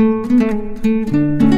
う。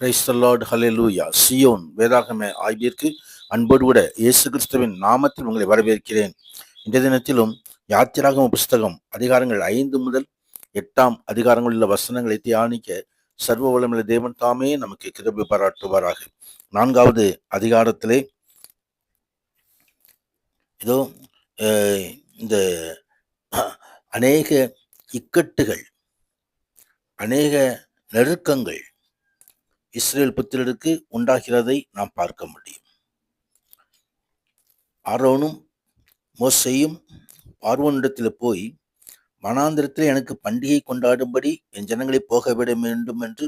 price hallelujah Zion வேதாகம ஆய்விற்கு அன்போடு கூட இயேசு கிறிஸ்துவின் நாமத்தில் உங்களை வரவேற்கிறேன். இந்த தினத்திலும் யாத்திராகம புஸ்தகம் அதிகாரங்கள் ஐந்து முதல் எட்டாம் அதிகாரங்களில் உள்ள வசனங்களை தியானிக்க சர்வ வளமுள்ள தேவன் தாமே நமக்கு கிருபி பாராட்டுவாராக. நான்காவது அதிகாரத்திலே இதோ இந்த அநேக இக்கட்டுகள் அநேக நெருக்கங்கள் இஸ்ரேல் புத்திரருக்கு உண்டாகிறதை நாம் பார்க்க முடியும். ஆரோனும் மோசையும் பார்வனிடத்தில் போய் வனாந்திரத்தில் எனக்கு பண்டிகை கொண்டாடும்படி என் ஜனங்களை போக விட வேண்டும் என்று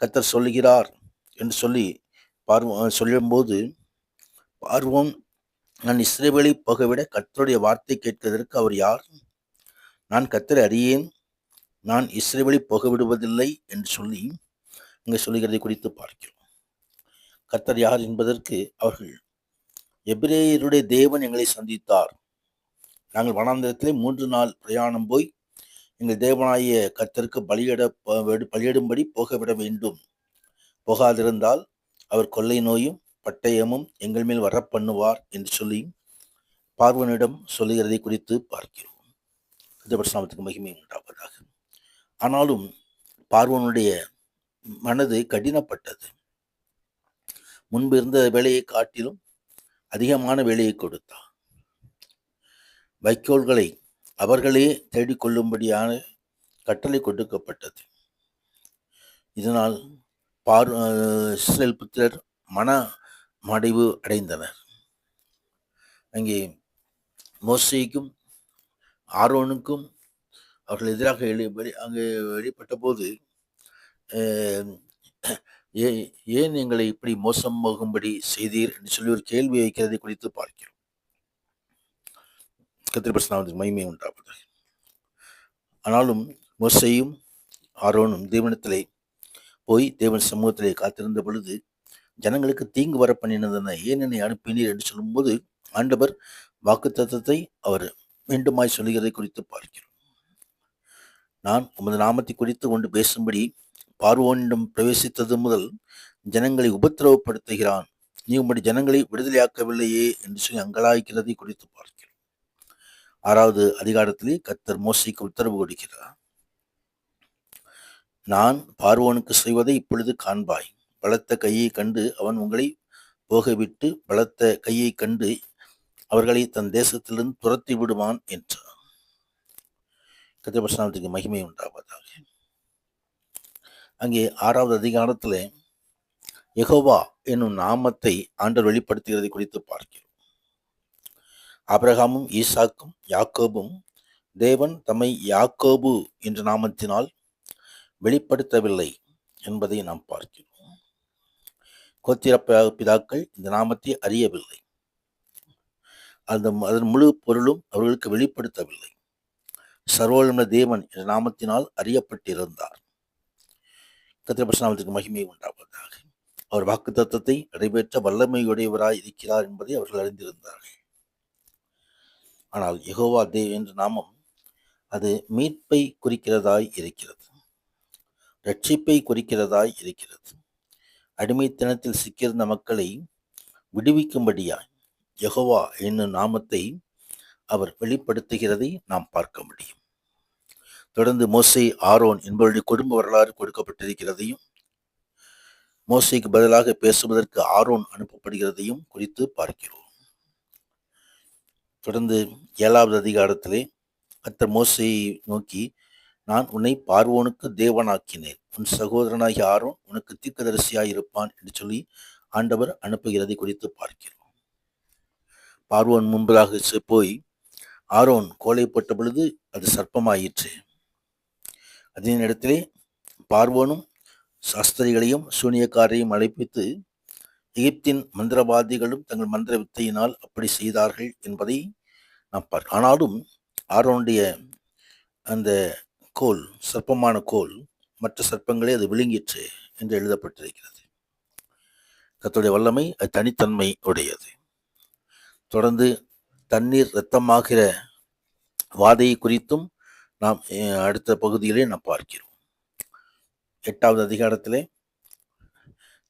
கத்தர் சொல்லுகிறார் என்று சொல்லி பார்வ சொல்லும்போது பார்வோன் நான் இஸ்ரேவேலை போகவிட கத்தருடைய வார்த்தை கேட்பதற்கு அவர் யார்? நான் கத்தரை அறியேன். நான் இஸ்ரேவேலை போக விடுவதில்லை என்று சொல்லி இங்கே சொல்லுகிறதை குறித்து பார்க்கிறோம். கர்த்தர் யார் என்பதற்கு அவர்கள் எபிரேயருடைய தேவன் எங்களை சந்தித்தார். நாங்கள் வனாந்திரத்திலே மூன்று நாள் பிரயாணம் போய் எங்கள் தேவனாய கர்த்தருக்கு பலியிட பலியிடும்படி போகவிட வேண்டும். போகாதிருந்தால் அவர் கொள்ளை நோயும் பட்டயமும் எங்கள் மேல் வர பண்ணுவார் என்று சொல்லி பார்வனிடம் சொல்லுகிறதை குறித்து பார்க்கிறோம். நாமத்துக்கு மகிமை உண்டாவதாக. ஆனாலும் பார்வனுடைய மனது கடினப்பட்டது. முன்பு இருந்த வேலையை காட்டிலும் அதிகமான வேலையை கொடுத்தார் வைக்கோல்களை அவர்களே தேடிக்கொள்ளும்படியான கட்டளை கொடுக்கப்பட்டது. இதனால் பார் இஸ்ரேல் புத்திரர் மன மடைவு அடைந்தனர். அங்கே மோசைக்கும் ஆரோனுக்கும் அவர்கள் எதிராக வெளி- அங்கே வெளிப்பட்ட போது ஏன் எங்களை இப்படி மோசம் போகும்படி செய்தீர் என்று சொல்லி ஒரு கேள்வி வைக்கிறதை குறித்து பார்க்கிறோம். கத்திரிபஸ்நாமத்துக்கு மகிமை உண்டாவது ஆனாலும் மோசையும் ஆரோனும் தேவனத்திலே போய் தேவன் சமூகத்திலே காத்திருந்த பொழுது ஜனங்களுக்கு தீங்கு வர பண்ணினதென ஏன் என்னை அனுப்பினீர் என்று சொல்லும்போது ஆண்டவர் வாக்குத்தத்தத்தை அவர் மீண்டுமாய் சொல்லுகிறதை குறித்து பார்க்கிறோம். நான் உமது நாமத்தை குறித்து கொண்டு பேசும்படி பார்வோனிடம் பிரவேசித்தது முதல் ஜனங்களை உபத்திரவப்படுத்துகிறான். நீ உம்முடைய ஜனங்களை விடுதலையாக்கவில்லையே என்று சொல்லி அங்கலாய்க்கிறதை குறித்து பார்க்கிறோம். ஆறாவது அதிகாரத்திலே கத்தர் மோசைக்கு உத்தரவு கொடுக்கிறார். நான் பார்வோனுக்கு செய்வதை இப்பொழுது காண்பாய். பலத்த கையை கண்டு அவன் உங்களை போகவிட்டு பலத்த கையை கண்டு அவர்களை தன் தேசத்திலிருந்து துரத்தி விடுவான் என்றார் கத்திரபஸ்நாமத்துக்கு மகிமை உண்டாவதாக. அங்கே ஆறாவது அதிகாரத்தில் யகோவா என்னும் நாமத்தை ஆண்டர் வெளிப்படுத்துகிறதை குறித்து பார்க்கிறோம். அப்ரஹாமும் ஈசாக்கும் யாக்கோபும் தேவன் தம்மை யாக்கோபு என்ற நாமத்தினால் வெளிப்படுத்தவில்லை என்பதை நாம் பார்க்கிறோம். கோத்திர பிதாக்கள் இந்த நாமத்தை அறியவில்லை. அந்த அதன் முழு பொருளும் அவர்களுக்கு வெளிப்படுத்தவில்லை. சர்வோலம தேவன் என்ற நாமத்தினால் அறியப்பட்டிருந்தார். கத்திரபஸ்நாமத்துக்கு மகிமை உண்டாவதாக. அவர் வாக்கு தத்தத்தை நிறைவேற்ற வல்லமையுடையவராய் இருக்கிறார் என்பதை அவர்கள் அறிந்திருந்தார்கள். ஆனால் யகோவா தேவ் என்ற நாமம் அது மீட்பை குறிக்கிறதாய் இருக்கிறது. ரட்சிப்பை குறிக்கிறதாய் இருக்கிறது. அடிமைத்தனத்தில் சிக்கியிருந்த மக்களை விடுவிக்கும்படியாய் யகோவா என்னும் நாமத்தை அவர் வெளிப்படுத்துகிறதை நாம் பார்க்க முடியும். தொடர்ந்து மோசை ஆரோன் என்பவருடைய குடும்ப வரலாறு கொடுக்கப்பட்டிருக்கிறதையும் மோசைக்கு பதிலாக பேசுவதற்கு ஆரோன் அனுப்பப்படுகிறதையும் குறித்து பார்க்கிறோம். தொடர்ந்து ஏழாவது அதிகாரத்திலே கர்த்தர் மோசையை நோக்கி நான் உன்னை பார்வோனுக்கு தேவனாக்கினேன். உன் சகோதரனாகிய ஆரோன் உனக்கு தீர்க்கதரிசியாக இருப்பான் என்று சொல்லி ஆண்டவர் அனுப்புகிறதை குறித்து பார்க்கிறோம். பார்வோன் முன்பதாக செ- போய் ஆரோன் கோலைப்பட்ட பொழுது அது சர்ப்பமாயிற்று. அதே நேரத்திலே பார்வோனும் சாஸ்திரிகளையும் சூனியக்காரையும் அழைப்பித்து எகிப்தின் மந்திரவாதிகளும் தங்கள் மந்திர வித்தையினால் அப்படி செய்தார்கள் என்பதை நாம் பார்க்க ஆனாலும் ஆரோனுடைய அந்த கோல் சர்ப்பமான கோல் மற்ற சர்ப்பங்களே அது விழுங்கிற்று என்று எழுதப்பட்டிருக்கிறது. தத்துடைய வல்லமை அது தனித்தன்மை உடையது. தொடர்ந்து தண்ணீர் இரத்தமாகிற வாதையை குறித்தும் நாம் அடுத்த பகுதியிலே நாம் பார்க்கிறோம். எட்டாவது அதிகாரத்திலே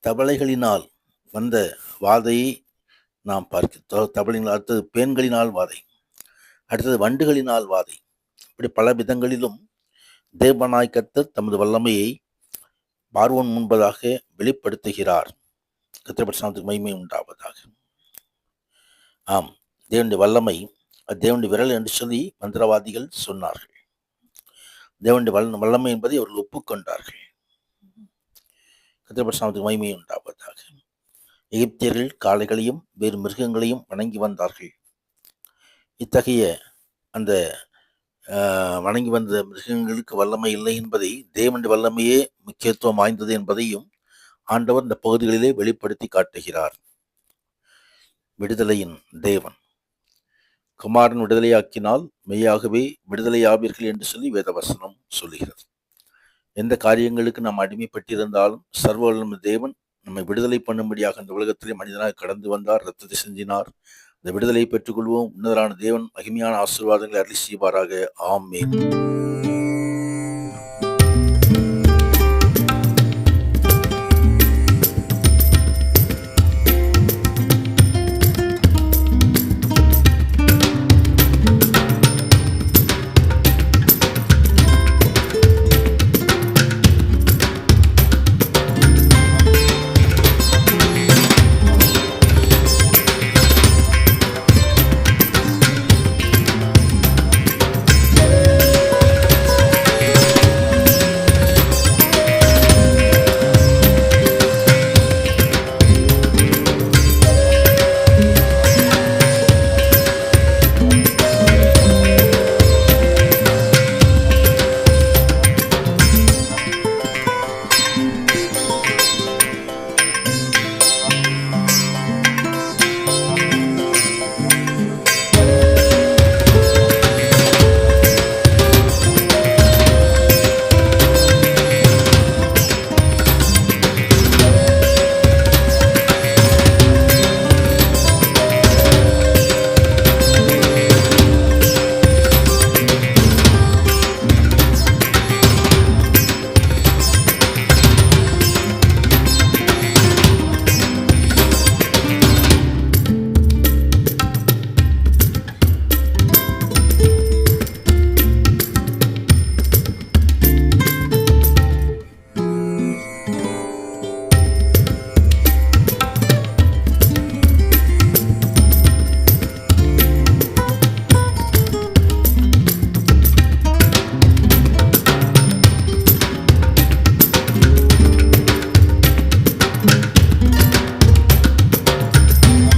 தவளைகளினால் வந்த வாதையை நாம் பார்க்க தவளைகள் அடுத்தது பெண்களினால் வாதை அடுத்தது வண்டுகளினால் வாதை. இப்படி பல விதங்களிலும் தேவனாய் தமது வல்லமையை பார்வன் முன்பதாக வெளிப்படுத்துகிறார். கத்திரபட்சத்துக்கு மகிமை உண்டாவதாக. ஆம் தேவனுடைய வல்லமை அது தேவனுடைய விரல் என்று சொல்லி மந்திரவாதிகள் சொன்னார்கள். தேவனுடைய வல்ல வல்லமை என்பதை அவர்கள் ஒப்புக்கொண்டார்கள். கத்திரபட்சத்துக்கு மகிமை உண்டாவதாக. எகிப்தியர்கள் காளைகளையும் வேறு மிருகங்களையும் வணங்கி வந்தார்கள். இத்தகைய அந்த வணங்கி வந்த மிருகங்களுக்கு வல்லமை இல்லை என்பதை தேவனுடைய வல்லமையே முக்கியத்துவம் வாய்ந்தது என்பதையும் ஆண்டவர் இந்த பகுதிகளிலே வெளிப்படுத்தி காட்டுகிறார். விடுதலையின் தேவன். குமாரன் விடுதலையாக்கினால் மெய்யாகவே விடுதலையாவீர்கள் என்று சொல்லி வேதவசனம் சொல்லுகிறது. எந்த காரியங்களுக்கு நாம் அடிமைப்பட்டிருந்தாலும் சர்வ தேவன் நம்மை விடுதலை பண்ணும்படியாக இந்த உலகத்திலே மனிதனாக கடந்து வந்தார் ரத்தத்தை செஞ்சினார். இந்த விடுதலை பெற்றுக்கொள்வோம். உன்னதரான தேவன் மகிமையான ஆசீர்வாதங்களை அருளி செய்வாராக. ஆமென்.